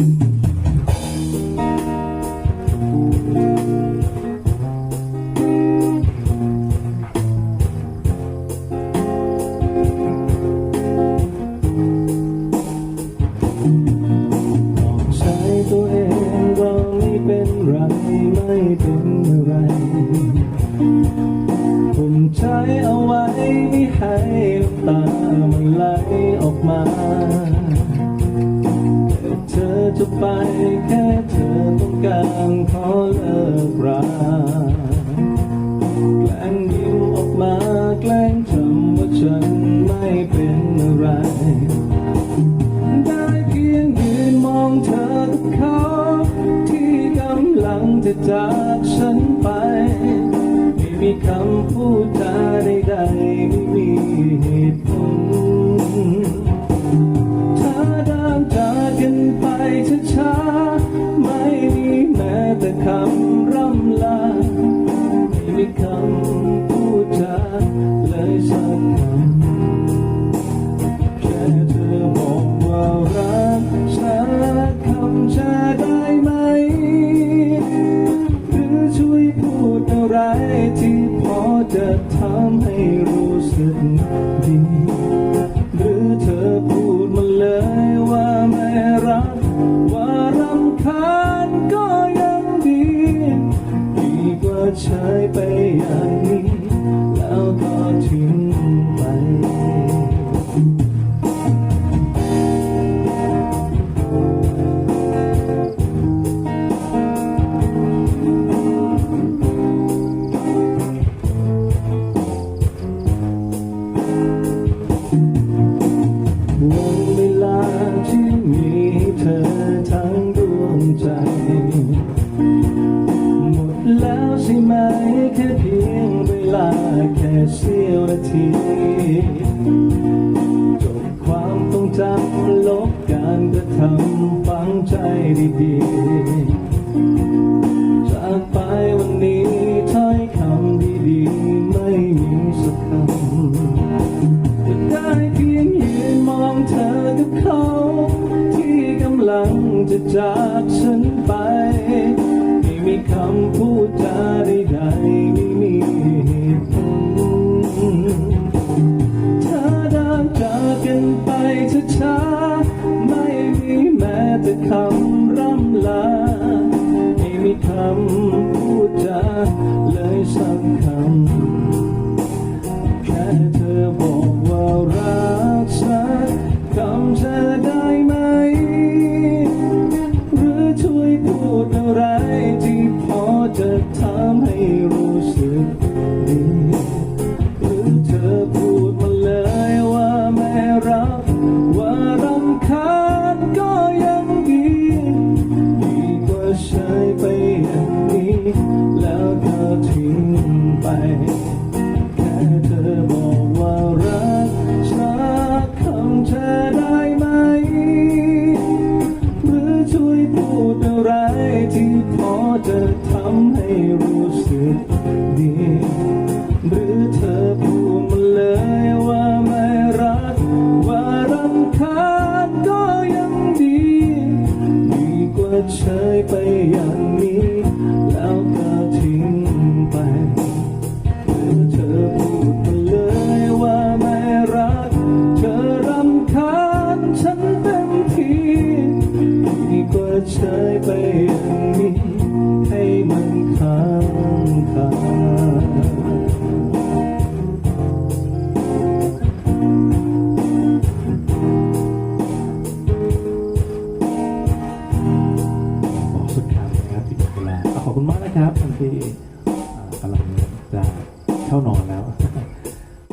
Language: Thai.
ใช้ตัวเองก็ไม่เป็นไรไม่เป็นอะไร ผมใช้เอาไว้ไม่ให้ตามันไหลออกมา ไปแค่เธอต้องการขอเลิกราแกล้งยิ้มออกมาแกล้งทำว่าฉันไม่เป็นอะไร ได้เพียงยืนมองเธอกับเขาที่กำลังจะจากฉันไป ไม่มีคำพูดจาใดๆไม่มีเหตุผล จะทำให้รู้สึกดี ช่ไหมแค่เพียงเวลาแค่เสี้ยวนาทีจบความทรงจำลบการกระทำฝังใจดีๆจากไปวันนี้ถ้อยคำดีๆ ไม่มีสักคำจะได้เพียงยืนมองเธอกับเขา ที่กำลังจะจากฉันไปำพูดจาใดๆไม่มีเหตุผลถ้าเดินจากกันไปช้าๆไม่มีแม้แต่คำร่ำลา ไม่มีคำพูดจาเลยสักคำแค่เธอบอกว่ารักสักคำจะได้ไหม หรือช่วยพูดอะไร เฉยไปอย่างนี้ แล้วก็ทิ้งไปเมื่อเธอพูดไปเลยว่าไม่รัก เธอรำคาญฉันเต็มทีดีกว่าเธอ ขอบคุณมากนะครับที่กำลังจะเข้านอนแล้ว